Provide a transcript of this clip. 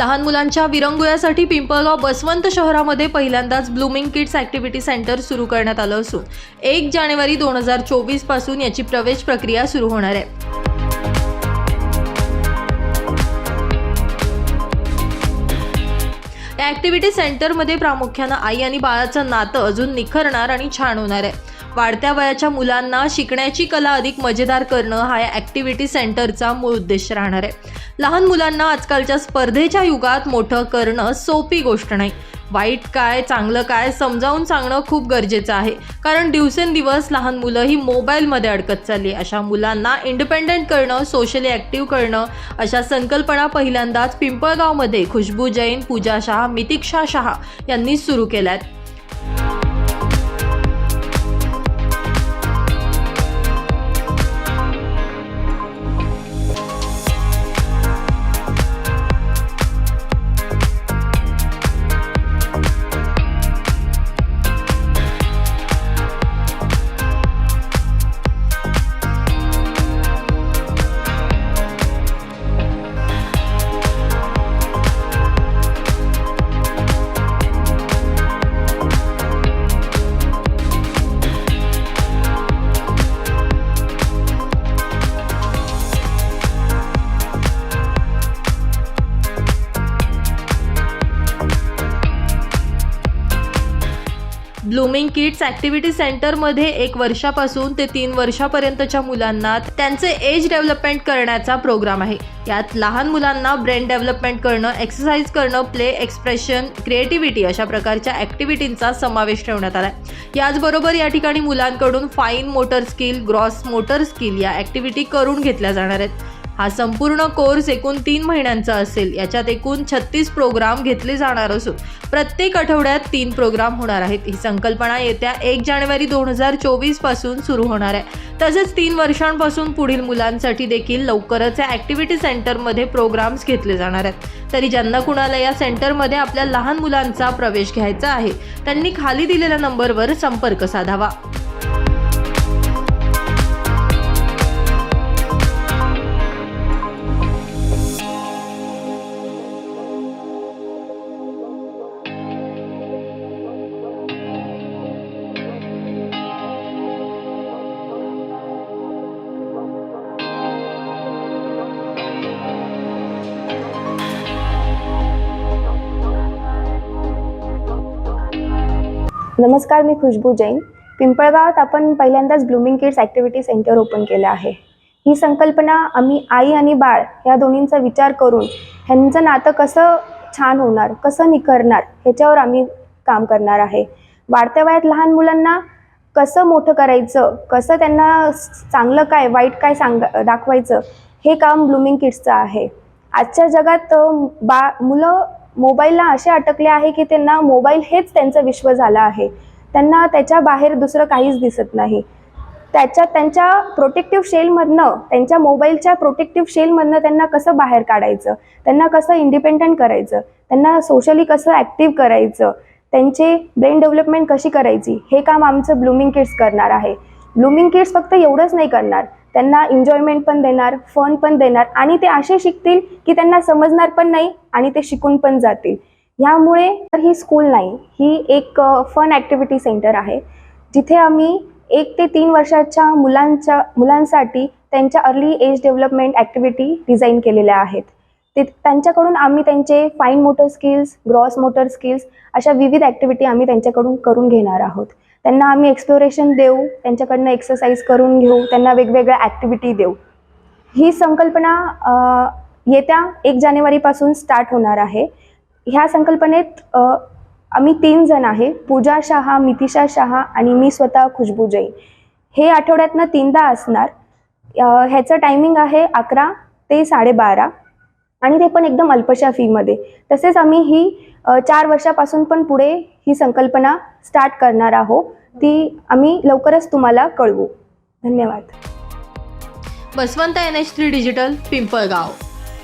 लहान मुलांच्या विरंगुळ्यासाठी पिंपळगाव बसवंत शहरामध्ये पहिल्यांदाच ब्लूमिंग किड्स ॲक्टिव्हिटी सेंटर सुरू करण्यात आलं असून एक जानेवारी दोन हजार चोवीसपासून याची प्रवेश प्रक्रिया सुरू होणार आहे. या ॲक्टिव्हिटी सेंटरमध्ये प्रामुख्यानं आई आणि बाळाचं नातं अजून निखरणार आणि छान होणार आहे. वाढत्या वयाच्या मुलांना शिकण्याची कला अधिक मजेदार करणं हा या ॲक्टिव्हिटी सेंटरचा मूळ उद्देश राहणार आहे. लहान मुलांना आजकालच्या स्पर्धेच्या युगात मोठं करणं सोपी गोष्ट नाही. वाईट काय चांगलं काय समजावून सांगणं खूप गरजेचं आहे. कारण दिवसेंदिवस लहान मुलं ही मोबाईलमध्ये अडकत चालली अशा मुलांना इंडिपेंडेंट करणं सोशली ॲक्टिव्ह करणं अशा संकल्पना पहिल्यांदाच पिंपळगावमध्ये खुशबू जैन पूजा शहा मितिक्षा शहा यांनी सुरू केल्या आहेत ब्लूमिंग किड्स ॲक्टिव्हिटी सेंटरमध्ये एक वर्षापासून ते तीन वर्षापर्यंतच्या मुलांना त्यांचे एज डेव्हलपमेंट करण्याचा प्रोग्राम आहे. यात लहान मुलांना ब्रेन डेव्हलपमेंट करणं एक्सरसाइज करणं प्ले एक्सप्रेशन क्रिएटिव्हिटी अशा प्रकारच्या ॲक्टिव्हिटींचा समावेश ठेवण्यात आला आहे याचबरोबर या ठिकाणी मुलांकडून fine motor skill gross motor skill या ॲक्टिव्हिटी करून घेतल्या जाणार आहेत. हा संपूर्ण कोर्स एकूण तीन महिन्यांचा असेल. याच्यात एकूण छत्तीस प्रोग्राम घेतले जाणार असून प्रत्येक आठवड्यात तीन प्रोग्राम होणार आहेत. ही संकल्पना येत्या एक जानेवारी दोन हजार चोवीसपासून सुरू होणार आहे. तसेच तीन वर्षांपासून पुढील मुलांसाठी देखील लवकरच या ॲक्टिव्हिटी सेंटरमध्ये प्रोग्राम्स घेतले जाणार आहेत. तरी ज्यांना कुणाला या सेंटरमध्ये आपल्या लहान मुलांचा प्रवेश घ्यायचा आहे त्यांनी खाली दिलेल्या नंबरवर संपर्क साधावा. नमस्कार मी खुशबू जैन. पिंपळगावात आपण पहिल्यांदाच blooming kids activity centre open केलं आहे. ही संकल्पना आम्ही आई आणि बाळ या दोन्हींचा विचार करून ह्यांचं नातं कसं छान होणार कसं निखरणार ह्याच्यावर आम्ही काम करणार आहे. वाढत्या वयात लहान मुलांना कसं मोठं करायचं कसं त्यांना चांगलं काय वाईट काय सांग दाखवायचं हे काम ब्लूमिंग किड्सचं आहे. आजच्या जगात बा मुलं मोबाईलला असे अटकले आहे की त्यांना मोबाईल हेच त्यांचं विश्व झालं आहे. त्यांना त्याच्या बाहेर दुसरं काहीच दिसत नाही. त्याच्या त्यांच्या प्रोटेक्टिव्ह शेलमधनं त्यांच्या मोबाईलच्या प्रोटेक्टिव्ह शेलमधनं त्यांना कसं बाहेर काढायचं? त्यांना कसं इंडिपेंडंट करायचं? त्यांना सोशली कसं ॲक्टिव्ह करायचं? त्यांचे ब्रेन डेव्हलपमेंट कशी करायची? हे काम आमचं ब्लूमिंग किड्स करणार आहे. ब्लूमिंग किड्स फक्त एवढंच नाही करणार. त्यांना एन्जॉयमेंट पण देणार फन पण देणार आणि ते असे शिकतील की त्यांना समजणार पण नाही आणि ते शिकून पण जातील. ह्यामुळे तर ही स्कूल नाही ही एक फन ॲक्टिव्हिटी सेंटर आहे. जिथे आम्ही एक ते तीन वर्षाच्या मुलांच्या मुलांसाठी त्यांच्या early age development activity design केलेल्या आहेत. ते त्यांच्याकडून आम्ही त्यांचे fine motor skills gross motor skills अशा विविध ॲक्टिव्हिटी आम्ही त्यांच्याकडून करून घेणार आहोत. त्यांना आम्ही एक्सप्लोरेशन देऊ त्यांच्याकडनं एक्सरसाइज करून घेऊ त्यांना वेगवेगळ्या ॲक्टिव्हिटी देऊ. ही संकल्पना येत्या एक जानेवारीपासून स्टार्ट होणार आहे. ह्या संकल्पनेत आम्ही तीन जण आहे पूजा शहा मितिशा शहा आणि मी स्वतः खुशबू जैन. हे आठवड्यातनं तीनदा असणार. ह्याचं टायमिंग आहे अकरा ते साडेबारा आणि ते पण एकदम अल्पशा फीमध्ये तसेच आम्ही ही चार वर्षापासून पण पुढे ही संकल्पना स्टार्ट करणार आहोत. ती आम्ही लवकरच तुम्हाला कळवू. धन्यवाद. Basavant N H three digital Pimpalgaon.